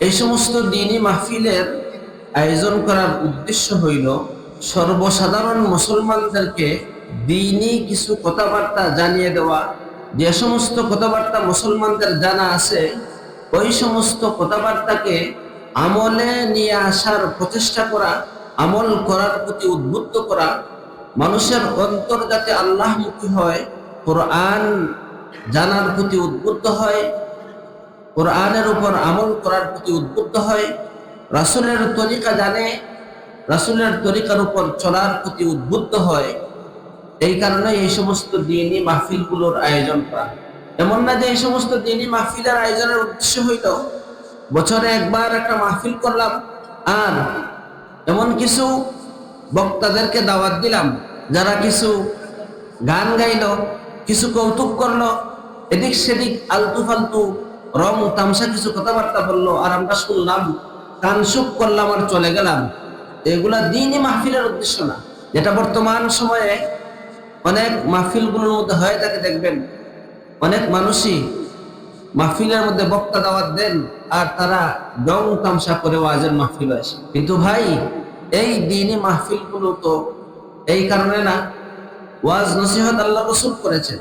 এই সমস্ত দিনই মাহফিলের আয়োজন করার উদ্দেশ্য হইল সর্বসাধারণ মুসলমানদেরকে দিনই কিছু কথাবার্তা জানিয়ে দেওয়া। যে সমস্ত কথাবার্তা মুসলমানদের জানা আছে, ওই সমস্ত কথাবার্তাকে আমলে নিয়ে আসার প্রচেষ্টা করা, আমল করার প্রতি উদ্বুদ্ধ করা। মানুষের অন্তর যাতে আল্লাহমুখী হয়, কোরআন জানার প্রতি উদ্বুদ্ধ হয় কোরআনের উপর আমল করার প্রতি উদ্বুদ্ধ হয়, রাসুলের তরিকা জানে, রাসুলের তরিকার উপর চলার প্রতি উদ্বুদ্ধ হয়। এই কারণে এই সমস্ত দিনই মাহফিলগুলোর আয়োজন করা। এমন না যে এই সমস্ত দিনই মাহফিলের আয়োজনের উদ্দেশ্য হইল, বছরে একবার একটা মাহফিল করলাম আর এমন কিছু বক্তাদেরকে দাওয়াত দিলাম, যারা কিছু গান গাইল, কিছু কৌতুক করল, এদিক সেদিক আলতু ফালতু রং তামসা কিছু কথাবার্তা বলল, আর আমরা শুনলাম, কান সুখ করলাম আর চলে গেলাম। এগুলা দিনই মাহফিলের উদ্দেশ্য না। যেটা বর্তমান সময়ে অনেক মাহফিলগুলোর মধ্যে হয়ে থাকে দেখবেন। অনেক মানুষই মাহফিলের মধ্যে বক্তা দাওয়াত দেন, আর তারা রং তামসা করে ওয়াজের মাহফিল আসে। কিন্তু ভাই, এই দিনই মাহফিলগুলো তো এই কারণে না, ওয়াজ নসিহত আল্লাহ রসুল করেছেন।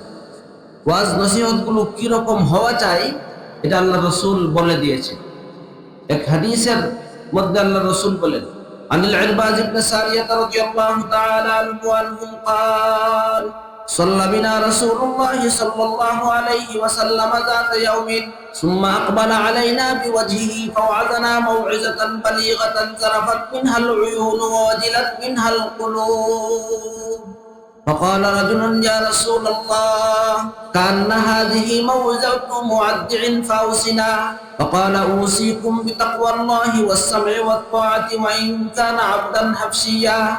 ওয়াজ নসিহতগুলো কীরকম হওয়া চাই এটা আল্লাহ রসুল বলে দিয়েছে এক হাদিসের মধ্যে আল্লাহ রসুল বলেন عن العرباز بن سارية رضي الله تعالى عنه وعنهم قال صلى بنا رسول الله صلى الله عليه وسلم ذات يوم ثم أقبل علينا بوجهه فوعظنا موعظة بليغة زرفت منها العيون ووجلت منها القلوب فقال رجل يا رسول الله كأن هذه موعظة مودع فأوصنا. فقال أوصيكم بتقوى الله والسمع والطاعة وإن كان عبدا حبشيا.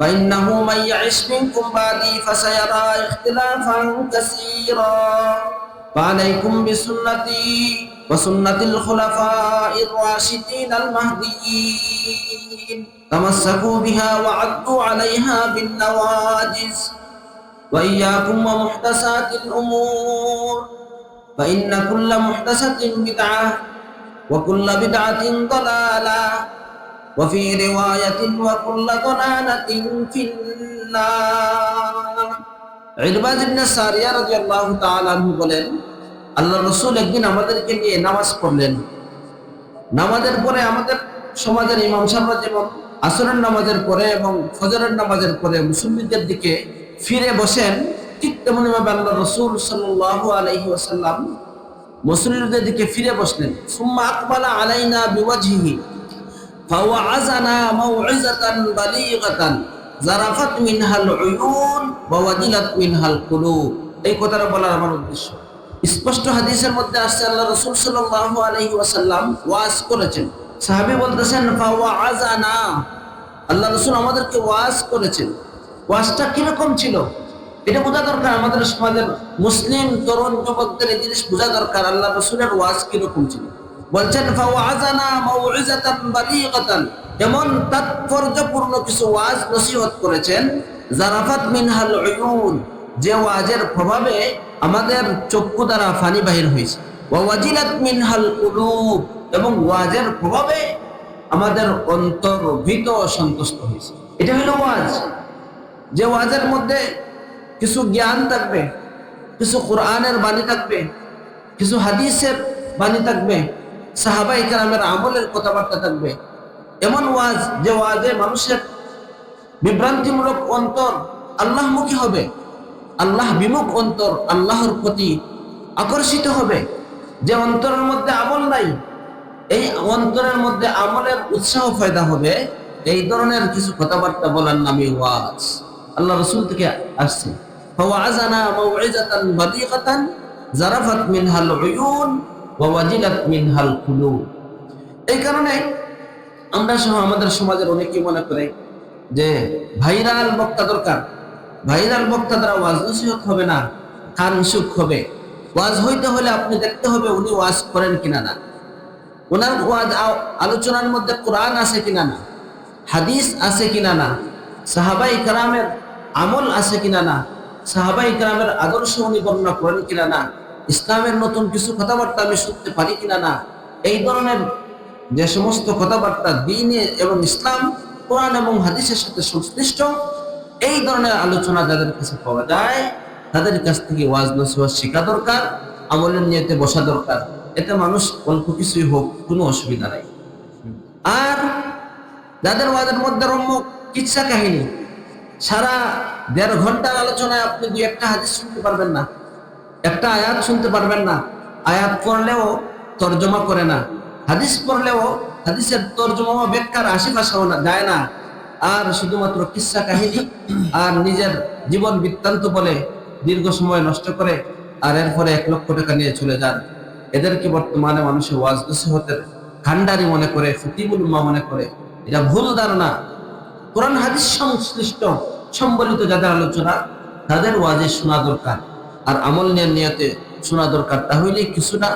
فإنه من يعش منكم بعدي فسيرى اختلافا كثيرا. فعليكم بسنتي وسنة الخلفاء الراشدين المهديين تمسكوا بها وعدوا عليها بالنواجز وإياكم ومحدثات الأمور فإن كل محدثة بدعة وكل بدعة ضلالة وفي رواية وكل ضلالة في النار ইরবাজ ইবনে সারিয়া রাদিয়াল্লাহু তাআলা আনহু বলেন আল্লাহ রসুল একদিন আমাদেরকে নিয়ে নামাজ পড়লেন। নামাজের পরে আমাদের সমাজের ইমাম সাহেবরা যেমন আসরের নামাজের পরে এবং ফজরের নামাজের পরে মুসল্লিদের দিকে ফিরে বসেন, ঠিক তেমনি আল্লাহ রসুল সাল্লাল্লাহু আলাইহি ওয়াসাল্লাম মুসল্লিদের দিকে ফিরে বসলেন। সুম্মা আকবালা আলাইনা বালিগাতান, জারাফাত এই কথাটা বলার আমার উদ্দেশ্য। স্পষ্ট হাদিসের মধ্যে আসছে, আল্লাহ রাসূল সাল্লাল্লাহু আলাইহি ওয়াসাল্লাম ওয়াজ করেছেন। সাহাবী বলতেছেন, ফাওয়াআযানা। আল্লাহ রাসূল আমাদেরকে ওয়াজ করেছেন। ওয়াজটা কীরকম ছিল? এটা বোঝা দরকার, আমাদের সমাজের মুসলিম তরুণ যুবকদের এই জিনিস বোঝা দরকার, আল্লাহ রসুলের ওয়াজ কীরকম ছিল? বলছেন এমন তাৎপর্যপূর্ণ কিছু ওয়াজ নসিহত করেছেন, জারাফাত মিনহাল যে ওয়াজের প্রভাবে আমাদের চক্ষু দ্বারা ফানি বাহির হয়েছে। ওয়াজিলাত মিনহাল এবং ওয়াজের প্রভাবে আমাদের অন্তর ভীত সন্তুষ্ট হয়েছে। এটা হলো ওয়াজ। যে ওয়াজের মধ্যে কিছু জ্ঞান থাকবে, কিছু কোরআনের বাণী থাকবে, কিছু হাদিসের বাণী থাকবে, সাহাবাই কালামের আমলের কথাবার্তা থাকবে। এমন ওয়াজ যে ওয়াজে মানুষের বিভ্রান্তিমূলক অন্তর আল্লাহমুখী হবে। আল্লাহ বিমুখ অন্তর আল্লাহর প্রতি আকর্ষিত হবে। যে অন্তরের মধ্যে আমল নাই, এই অন্তরের মধ্যে আমলের উৎসাহ ফয়দা হবে। এই ধরনের কিছু কথাবার্তা বলার নামে ওয়াজ। আল্লাহ রসুল থেকে আসছে। এই কারণে আমরা সহ আমাদের সমাজের অনেকেই মনে করে যে ভাইরাল বক্তা দরকার। ভাইরাল বক্তা দ্বারা ওয়াজ নসিহত হবে না, কান সুখ হবে। ওয়াজ হইতে হলে আপনি দেখতে হবে উনি ওয়াজ করেন কিনা না। ওনার ওয়াজ আলোচনার মধ্যে কোরআন আছে কিনা না, হাদিস আছে কিনা না, সাহাবাই কারামের আমল আছে কিনা না, সাহাবাই কারামের আদর্শ উনি বর্ণনা করেন কিনা না, ইসলামের নতুন কিছু কথাবার্তা আমি শুনতে পারি কিনা না, এই ধরনের যে সমস্ত কথাবার্তা দিনে এবং ইসলাম, কোরআন এবং হাদিসের সাথে সংশ্লিষ্ট এই ধরনের আলোচনা যাদের কাছে পাওয়া যায়, তাদের কাছ থেকে ওয়াজ নসিহত শেখা দরকার, আমলের নিয়েতে বসা দরকার। এতে মানুষ অল্প কিছুই হোক, কোনো অসুবিধা নাই। আর যাদের ওয়াজের মধ্যে রম্য কিচ্ছা কাহিনী, সারা দেড় ঘণ্টার আলোচনায় আপনি দুই একটা হাদিস শুনতে পারবেন না, একটা আয়াত শুনতে পারবেন না, আয়াত পড়লেও তর্জমা করে না, হাদিস পড়লেও হাদিসের তর্জমা ব্যাখ্যার আশেপাশেও না, যায় না। আর শুধুমাত্র কিসা কাহিনী আর নিজের জীবন বৃত্তান্ত বলে দীর্ঘ সময় নষ্ট করে আর এরপরে এক লক্ষ টাকা নিয়ে চলে যান। এদেরকে বর্তমানে মানুষের ওয়াজ নসিহতের কান্ডারি মনে করে ফতিবুল উম্মা মনে করে। এটা ভুল ধারণা। কোরআন হাদিস সংশ্লিষ্ট, সম্বলিত যাদের আলোচনা, তাদের ওয়াজে শোনা দরকার। আর আমল নিয়ে নিয়তে শোনা দরকার। তাহলে কিছুটা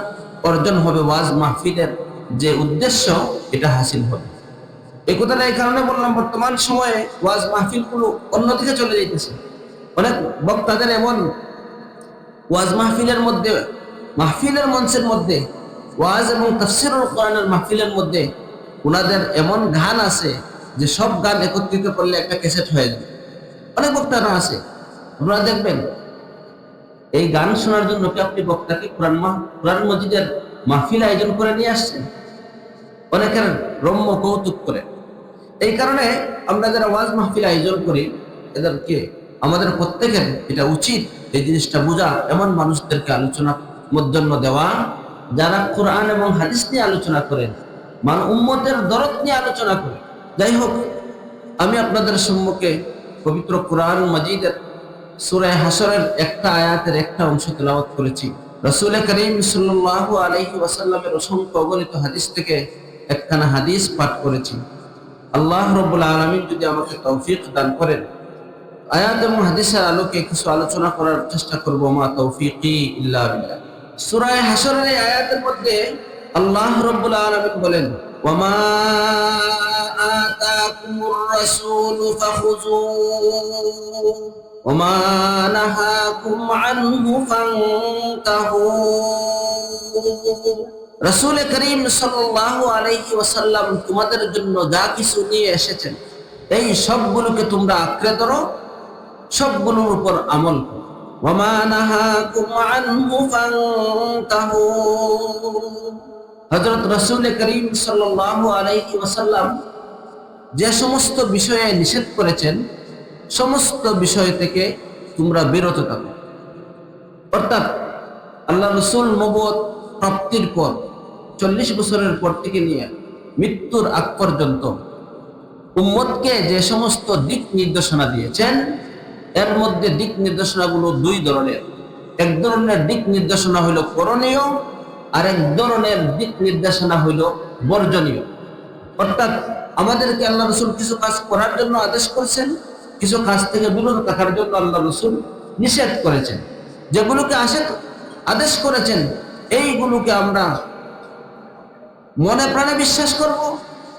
অর্জন হবে ওয়াজ মাহফিলের যে উদ্দেশ্য, এটা হাসিল হবে। এই এই কারণে বললাম, বর্তমান সময়ে ওয়াজ মাহফিলগুলো অন্যদিকে চলে যাইতেছে। অনেক বক্তাদের এমন ওয়াজ মাহফিলের মধ্যে, মাহফিলের মঞ্চের মধ্যে, ওয়াজ এবং তফসিরুল কোরআনের মাহফিলের মধ্যে ওনাদের এমন গান আছে যে সব গান একত্রিত করলে একটা ক্যাসেট হয়ে যাবে অনেক বক্তারা আছে। আপনারা দেখবেন, এই গান শোনার জন্য কি আপনি বক্তাকে কোরআন কোরআন মজিদের মাহফিল আয়োজন করে নিয়ে আসছেন? অনেকের রম্য কৌতুক করে এই কারণে আমরা যারা ওয়াজ মাহফিল আয়োজন করি, এদেরকে, আমাদের প্রত্যেকের এটা উচিত এই জিনিসটা বোঝা, এমন মানুষদেরকে আলোচনা মধ্যাহ্ন দেওয়া, যারা কোরআন এবং হাদিস নিয়ে আলোচনা করেন, মান উম্মতের দরদ নিয়ে আলোচনা করে যাই হোক, আমি আপনাদের সম্মুখে পবিত্র কোরআন মজিদের সুরায় হাসরের একটা আয়াতের একটা অংশ তেলাওয়াত করেছি। রসুল করিম সাল্লাল্লাহু আলাইহি ওয়াসাল্লামের অসংখ্য অগণিত হাদিস থেকে একখানা হাদিস পাঠ করেছি। আল্লাহ রব্বুল আলমিন যদি আমাকে তৌফিক দান করেন। আয়াত এবং হাদিসের আলোকে কিছু আলোচনা করার চেষ্টা করব, মা তৌফিকি ইল্লা বিল্লাহ। সূরায়ে হাসরের এই আয়াতের মধ্যে আল্লাহ রব্বুল আলামিন বলেন, ওয়ামা আতাকুমুর রাসূল ফাখুযুহু ওয়ামা রাসূল করিম ওয়াসাল্লাম তোমাদের জন্য যা কিছু নিয়ে এসেছেন, এই সবগুলোকে তোমরা আঁকড়ে ধরো, সবগুলোর উপর আমল ফান্তাহু। হযরত করিম ওয়াসাল্লাম যে সমস্ত বিষয়ে নিষেধ করেছেন, সমস্ত বিষয় থেকে তোমরা বিরত থাকো। অর্থাৎ আল্লাহ রসুল নবত প্রাপ্তির পর চল্লিশ বছরের পর থেকে নিয়ে মৃত্যুর আগ পর্যন্ত উম্মতকে যে সমস্ত দিক নির্দেশনা দিয়েছেন, এর মধ্যে দিক নির্দেশনাগুলো দুই ধরনের। এক ধরনের দিক নির্দেশনা হইল করণীয়, আর এক ধরনের দিক নির্দেশনা হইল বর্জনীয়। অর্থাৎ আমাদেরকে আল্লাহ রসুল কিছু কাজ করার জন্য আদেশ করেছেন, কিছু কাজ থেকে বিরত থাকার জন্য আল্লাহ রসুল নিষেধ করেছেন। যেগুলোকে আসে আদেশ করেছেন, এইগুলোকে আমরা মনে প্রাণে বিশ্বাস করব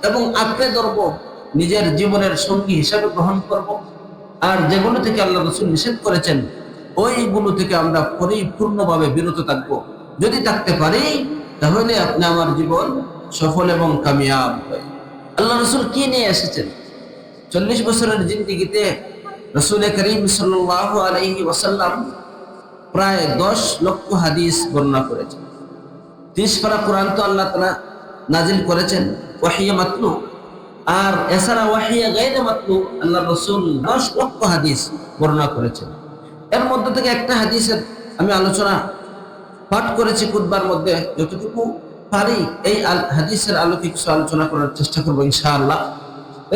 এবং আঁকড়ে ধরব, নিজের জীবনের সঙ্গী হিসাবে গ্রহণ করব। আর যেগুলো থেকে আল্লাহ রসুল নিষেধ করেছেন, ওইগুলো থেকে আমরা পরিপূর্ণভাবে বিরত থাকব। যদি থাকতে পারি, তাহলে আপনি আমার জীবন সফল এবং কামিয়াব হয়। আল্লাহ রসুল কি নিয়ে এসেছেন? চল্লিশ বছরের জিন্দিগিতে রসুল করিম সাল্লাহ আলহি ওয়াসাল্লাম প্রায় দশ লক্ষ হাদিস বর্ণনা করেছেন। তিরিশ পারা কোরআন তো আল্লাহ তালা নাজিল করেছেন। ওয়াহিয়া মাতলু আর এছাড়া ওয়াহিয়া গাইরে মাতলু আল্লাহ রসুল দশ লক্ষ হাদিস বর্ণনা করেছেন। এর মধ্যে থেকে একটা হাদিসের আমি আলোচনা পাঠ করেছি কুতবার মধ্যে। যতটুকু পারি এই হাদিসের আলোকে কিছু আলোচনা করার চেষ্টা করব ইনশাআল্লাহ।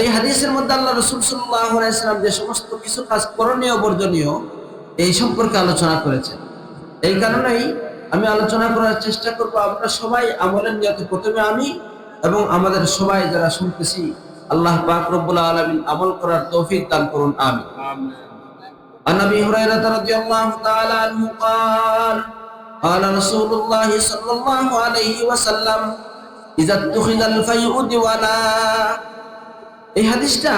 এই হাদিসের মধ্যে আল্লাহ রসুল সাল্লাম যে সমস্ত কিছু কাজ করণীয়, বর্জনীয়, এই সম্পর্কে আলোচনা করেছেন। এই কারণেই আমি আলোচনা করার চেষ্টা করব আমরা সবাই আমলের নিয়তে প্রথমে আমি এবং আমাদের সবাই যারা শুনতেছি আল্লাহ পাক রব্বুল আলামিন আমল করার তৌফিক দান করুন আমি عن ابي هريره رضي الله تعالى عنه قال قال رسول الله صلى الله عليه وسلم اذا اتخذ الفيء ولا এই হাদিসটা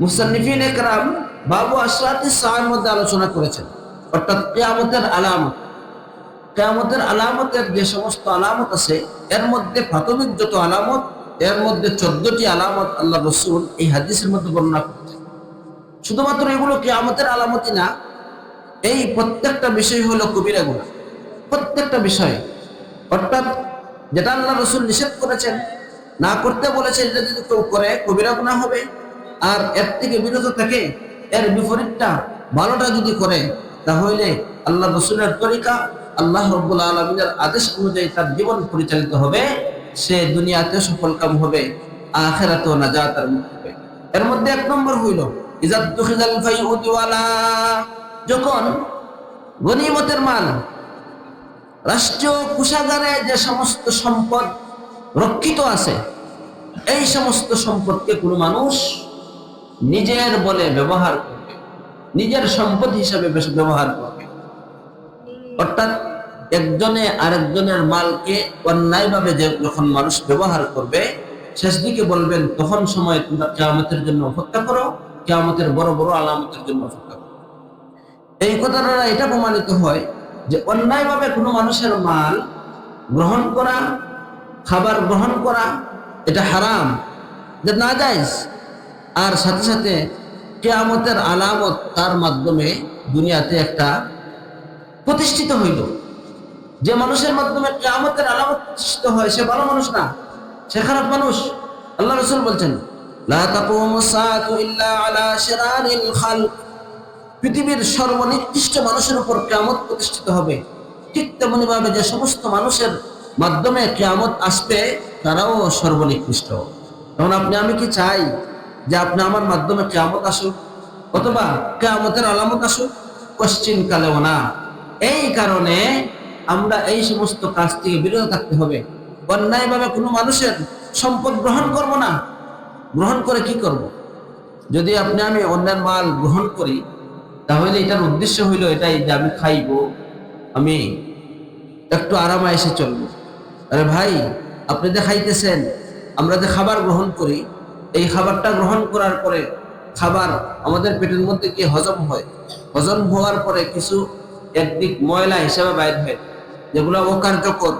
মুসান্নিফিন একরাম বাবু আশরাতি সার মধ্যে আলোচনা করেছেন অর্থাৎ কিয়ামতের আলামত কেয়ামতের আলামতের যে সমস্ত আলামত আছে, এর মধ্যে প্রাথমিক যত আলামত, এর মধ্যে চোদ্দটি আলামত আল্লাহ রসুল এই হাদিসের মধ্যে বর্ণনা করতেন শুধুমাত্র এগুলো কেয়ামতের আলামতই না, এই প্রত্যেকটা বিষয় হলো কবিরা গুণা প্রত্যেকটা বিষয়, অর্থাৎ যেটা আল্লাহ রসুল নিষেধ করেছেন, না করতে বলেছেন, এটা যদি কেউ করে, কবিরা গুণা হবে। আর এর থেকে বিরত থাকে, এর বিপরীতটা ভালোটা যদি করে, তাহলে আল্লাহ রসুলের তরিকা আল্লাহ রব্বুল আলমিনের আদেশ অনুযায়ী তার জীবন পরিচালিত হবে, সে দুনিয়াতে সফল কাম হবে আখেরাতে নাজাত মুক্ত হবে। এর মধ্যে এক নম্বর হইল যখন গনিমতের মাল রাষ্ট্রীয় কোষাগারে যে সমস্ত সম্পদ রক্ষিত আছে, এই সমস্ত সম্পদকে কোনো মানুষ নিজের বলে ব্যবহার করবে, নিজের সম্পদ হিসাবে ব্যবহার করবে। অর্থাৎ একজনে আরেকজনের মালকে অন্যায়ভাবে যখন মানুষ ব্যবহার করবে, শেষ দিকে বলবেন, তখন সময় তোমরা কেয়ামতের জন্য অপেক্ষা করো, কেয়ামতের বড় বড় আলামতের জন্য অপেক্ষা করো। এই কথাটা এটা প্রমাণিত হয় যে অন্যায়ভাবে কোনো মানুষের মাল গ্রহণ করা, খাবার গ্রহণ করা, এটা হারাম যে না যাইজ আর সাথে সাথে কেয়ামতের আলামত তার মাধ্যমে দুনিয়াতে একটা প্রতিষ্ঠিত হইল। যে মানুষের মাধ্যমে কেয়ামতের আলামত প্রতিষ্ঠিত হয়, সে ভালো মানুষ না, সে খারাপ মানুষ। আল্লাহ রসুল বলছেন পৃথিবীর সর্বনিকৃষ্ট মানুষের উপর কেয়ামত প্রতিষ্ঠিত হবে। ঠিক তেমনি ভাবে যে সমস্ত মানুষের মাধ্যমে কেয়ামত আসবে, তারাও সর্বনিকৃষ্ট। তখন আপনি, আমি কি চাই যে আপনি আমার মাধ্যমে কেয়ামত আসুক? অথবা কেয়ামতের আলামত আসুক? পশ্চিম কালেও না। এই কারণে আমরা এই সমস্ত কাজ থেকে বিরত থাকতে হবে। অন্যায়ভাবে কোনো মানুষের সম্পদ গ্রহণ করব না। গ্রহণ করে কি করব। যদি আপনি আমি অন্যের মাল গ্রহণ করি, তাহলে এটার উদ্দেশ্য হইল এটাই যে আমি খাইব, আমি একটু আরামে এসে চলবো। আরে ভাই, আপনি যে খাইতেছেন, আমরা যে খাবার গ্রহণ করি, এই খাবারটা গ্রহণ করার পরে খাবার আমাদের পেটের মধ্যে কি হজম হয়। হজম হওয়ার পরে কিছু একদিক ময়লা হিসাবে বাইর হয়। যেগুলো অকার্যকর,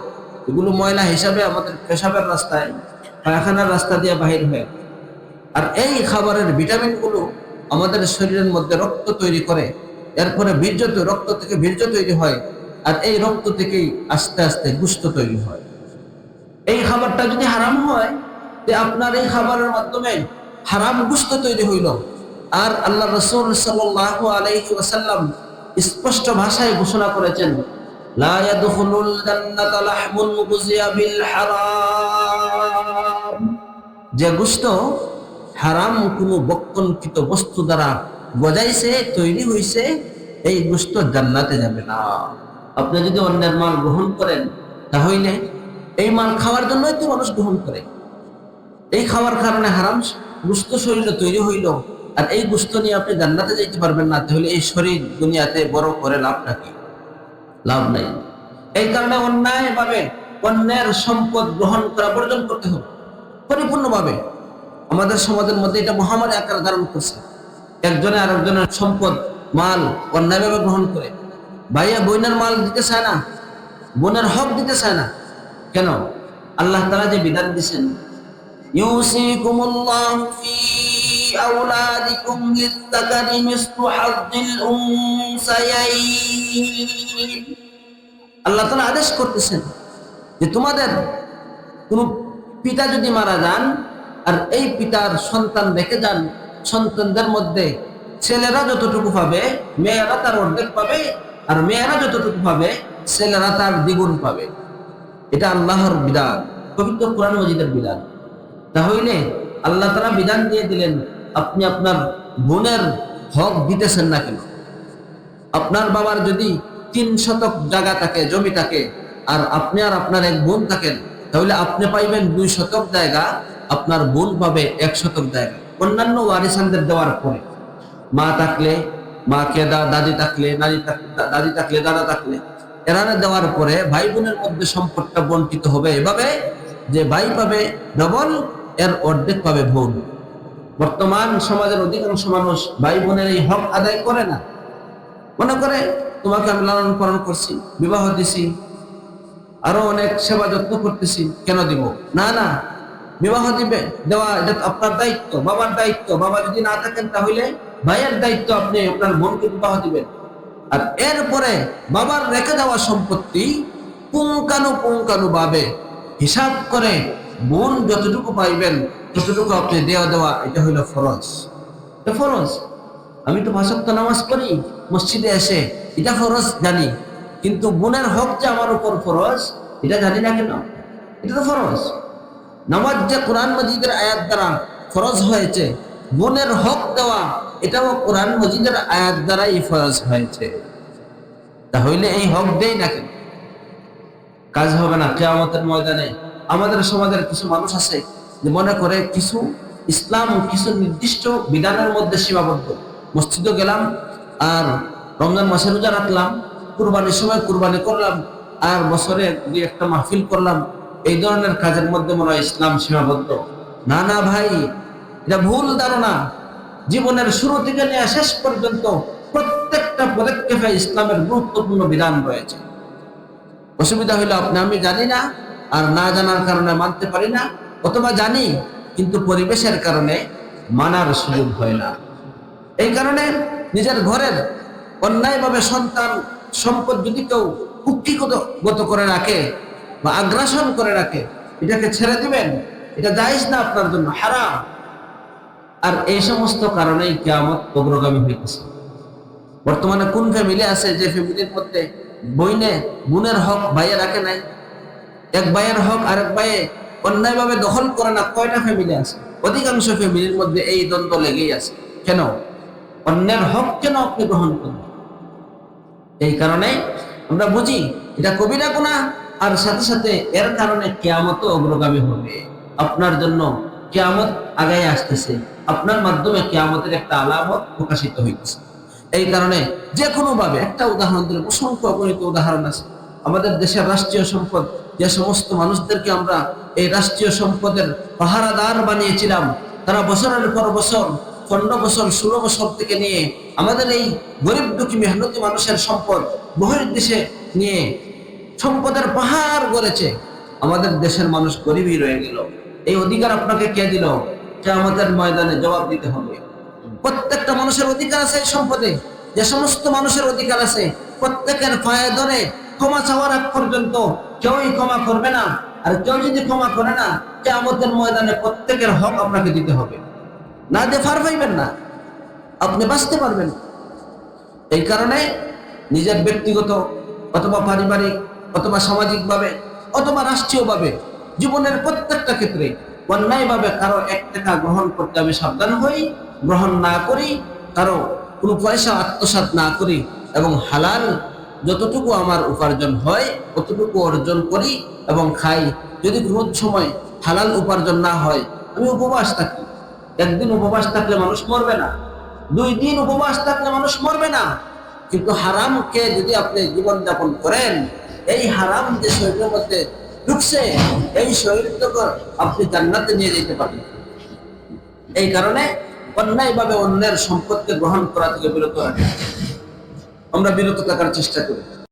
এগুলো ময়লা হিসাবে আমাদের পেশাবের রাস্তায়, পায়খানার রাস্তা দিয়ে বাহির হয়। আর এই খাবারের ভিটামিনগুলো আমাদের শরীরের মধ্যে রক্ত তৈরি করে এরপরে বীর্য রক্ত থেকে বীর্য তৈরি হয়, আর এই রক্ত থেকেই আস্তে আস্তে গুস্ত তৈরি হয়। এই খাবারটা যদি হারাম হয় যে আপনার এই খাবারের মাধ্যমে হারাম গুস্ত তৈরি হইল। আর আল্লাহ রসুল আলাইহি ওয়াসাল্লাম স্পষ্ট ভাষায় ঘোষণা করেছেন। হারাম। যে গুস্ত হারাম কোনো বক্ষণকৃত বস্তু দ্বারা গজাইছে, তৈরি হইছে, এই গুস্ত জান্নাতে যাবে না। আপনি যদি অন্যের মাল গ্রহণ করেন, তাহলে এই মাল খাওয়ার জন্যই তো মানুষ গ্রহণ করে। এই খাওয়ার কারণে হারাম গুস্ত শরীরে তৈরি হইল আর এই গুস্ত নিয়ে আপনি জান্নাতে যাইতে পারবেন না, তাহলে এই শরীর দুনিয়াতে বড় করে লাভ নাকি লাভ নাই। এই কারণে অন্যায় ভাবে অন্যের সম্পদ গ্রহণ করা বর্জন করতে হবে, পরিপূর্ণভাবে। আমাদের সমাজের মধ্যে এটা মহামারী আকার ধারণ করছে। একজনে আর একজনের সম্পদ, মাল অন্যায়ভাবে গ্রহণ করে। ভাইয়া বইনের মাল দিতে চায় না, বোনের হক দিতে চায় না। কেন? আল্লাহ তারা যে বিধান দিচ্ছেন ইউসি কুমুল্লাহ أولادكم للذكر مثل حظ الأنثيين আল্লাহ তালা আদেশ করতেছেন যে তোমাদের কোন পিতা যদি মারা যান আর এই পিতার সন্তান রেখে যান সন্তানদের মধ্যে ছেলেরা যতটুকু পাবে মেয়েরা তার অর্ধেক পাবে আর মেয়েরা যতটুকু পাবে ছেলেরা তার দ্বিগুণ পাবে এটা আল্লাহর বিধান পবিত্র কোরআন মজিদের বিধান তাহলে আল্লাহ তারা বিধান দিয়ে দিলেন আপনি আপনার বোনের হক দিতেছেন না কেন? আপনার বাবার যদি তিন শতক জায়গা থাকে, জমি থাকে, আর আপনি আর আপনার এক বোন থাকেন, তাহলে আপনি পাইবেন দুই শতক জায়গা, আপনার বোন পাবে এক শতক জায়গা। অন্যান্য ওয়ারিসানদের দেওয়ার পরে, মা থাকলে মাকে দা দাদি থাকলে, নানি দাদি থাকলে, দাদা থাকলে এরা দেওয়ার পরে ভাই বোনের মধ্যে সম্পদটা বন্টিত হবে। এভাবে যে ভাই পাবে ডবল এর অর্ধেক পাবে বোন। বর্তমান সমাজের অধিকাংশ মানুষ ভাই বোনের এই হক আদায় করে না। মনে করে, তোমাকে আমি লালন পালন করছি, বিবাহ দিছি, আরও অনেক সেবা যত্ন করতেছি, কেন দিব? না না, বিবাহ দিবে, দেওয়া এটা আপনার দায়িত্ব, বাবার দায়িত্ব। বাবা যদি না থাকেন তাহলে ভাইয়ের দায়িত্ব আপনি আপনার বোনকে বিবাহ দিবেন। আর এরপরে বাবার রেখে দেওয়া সম্পত্তি পুঙ্কানু পুঙ্কানু ভাবে হিসাব করে বোন যতটুকু পাইবেন ততটুকু আপনি দেওয়া দেওয়া, এটা হইল ফরজ। এটা ফরজ। আমি তো ভাষাত্ব নামাজ পড়ি, মসজিদে এসে, এটা ফরজ জানি। কিন্তু বোনের হক যে আমার উপর ফরজ, এটা জানি না কেন? এটা তো ফরজ। নামাজ যে কোরআন মজিদের আয়াত দ্বারা ফরজ হয়েছে, বোনের হক দেওয়া, এটাও কোরআন মজিদের আয়াত দ্বারাই ফরজ হয়েছে। তাহলে এই হক দেই না কেন কাজ হবে না, কেয়ামতের ময়দানে। আমাদের সমাজের কিছু মানুষ আছে মনে করে কিছু ইসলাম, কিছু নির্দিষ্ট বিধানের মধ্যে সীমাবদ্ধ। মসজিদে গেলাম আর রমজান মাসে রোজা রাখলাম, কুরবানির সময় কুরবানি করলাম আর বছরে দুই একটা মাহফিল করলাম। এই ধরনের কাজের মধ্যে মনে হয় ইসলাম সীমাবদ্ধ। না না ভাই, এটা ভুল ধারণা। জীবনের শুরু থেকে নিয়ে শেষ পর্যন্ত প্রত্যেকটা পদক্ষেপে ইসলামের গুরুত্বপূর্ণ বিধান রয়েছে। অসুবিধা হইল আপনি, আমি জানি না আর না জানার কারণে মানতে পারি না। অথবা জানি, কিন্তু পরিবেশের কারণে মানার সুযোগ হয় না। এই কারণে নিজের ঘরের অন্যায়ভাবে সন্তান সম্পদ যদি কেউ কুক্ষিগত করে রাখে বা আগ্রাসন করে রাখে, এটাকে ছেড়ে দিবেন, এটা যাইস না আপনার জন্য, হারাম। আর এই সমস্ত কারণেই কেয়ামত অগ্রগামী হইতেছে। বর্তমানে কোন ফ্যামিলি আছে যে ফ্যামিলির মধ্যে বইনে বোনের হক ভাইয়ে রাখে নাই? এক ভাইয়ের হক, আরেক ভাইয়ে অন্যায়ভাবে দখল করে না কয়টা ফ্যামিলি আছে? অধিকাংশ ফ্যামিলির মধ্যে এই দ্বন্দ্ব লেগেই আছে। কেন? অন্যের হক কেন আপনি গ্রহণ করবেন এই কারণে আমরা বুঝি, এটা কবিরা গুণা আর সাথে সাথে এর কারণে কেয়ামত অগ্রগামী হবে। আপনার জন্য কেয়ামত আগায় আসতেছে। আপনার মাধ্যমে কেয়ামতের একটা আলামত প্রকাশিত হইতেছে। এই কারণে যে কোনো ভাবে একটা উদাহরণ দিলে অসংখ্য অগণিত উদাহরণ আছে। আমাদের দেশের রাষ্ট্রীয় সম্পদ যে সমস্ত মানুষদেরকে আমরা এই রাষ্ট্রীয় সম্পদের পাহারাদার বানিয়েছিলাম, তারা বছরের পর বছর, পনেরো বছর, ষোলো বছর থেকে নিয়ে আমাদের এই গরিব দুঃখী মেহনতি মানুষের সম্পদ বহির দেশে নিয়ে সম্পদের পাহাড় গড়েছে। আমাদের দেশের মানুষ গরিবই রয়ে গেল। এই অধিকার আপনাকে কে দিল? কে আমাদের ময়দানে জবাব দিতে হবে? প্রত্যেকটা মানুষের অধিকার আছে এই সম্পদে। যে সমস্ত মানুষের অধিকার আছে, প্রত্যেকের পায়ে ধরে ক্ষমা চাওয়ার আগ পর্যন্ত কেউই ক্ষমা করবে না। আর কেউ যদি ক্ষমা করে না কে আমাদের ময়দানে প্রত্যেকের হক আপনাকে দিতে হবে। না দিয়ে ফার পাইবেন না, আপনি বাঁচতে পারবেন। এই কারণে নিজের ব্যক্তিগত অথবা পারিবারিক অথবা সামাজিকভাবে অথবা রাষ্ট্রীয়ভাবে জীবনের প্রত্যেকটা ক্ষেত্রে অন্যায়ভাবে কারও এক টাকা গ্রহণ করতে আমি সাবধান হই, গ্রহণ না করি, কারও কোনো পয়সা আত্মসাৎ না করি এবং হালাল যতটুকু আমার উপার্জন হয় ততটুকু অর্জন করি এবং খাই। যদি কোনো সময় হালাল উপার্জন না হয়, আমি উপবাস থাকি। একদিন উপবাস থাকলে মানুষ মরবে না। দুই দিন উপবাস থাকলে মানুষ মরবে না। কিন্তু হারামকে যদি আপনি জীবন যাপন করেন, এই হারাম যে শরীরের মধ্যে ঢুকছে, এই শরীরটাকে আপনি জান্নাতে নিয়ে যেতে পারবেন। এই কারণে অন্যায়ভাবে অন্যের সম্পদকে গ্রহণ করা থেকে বিরত রাখে আমরা বিরত থাকার চেষ্টা করি।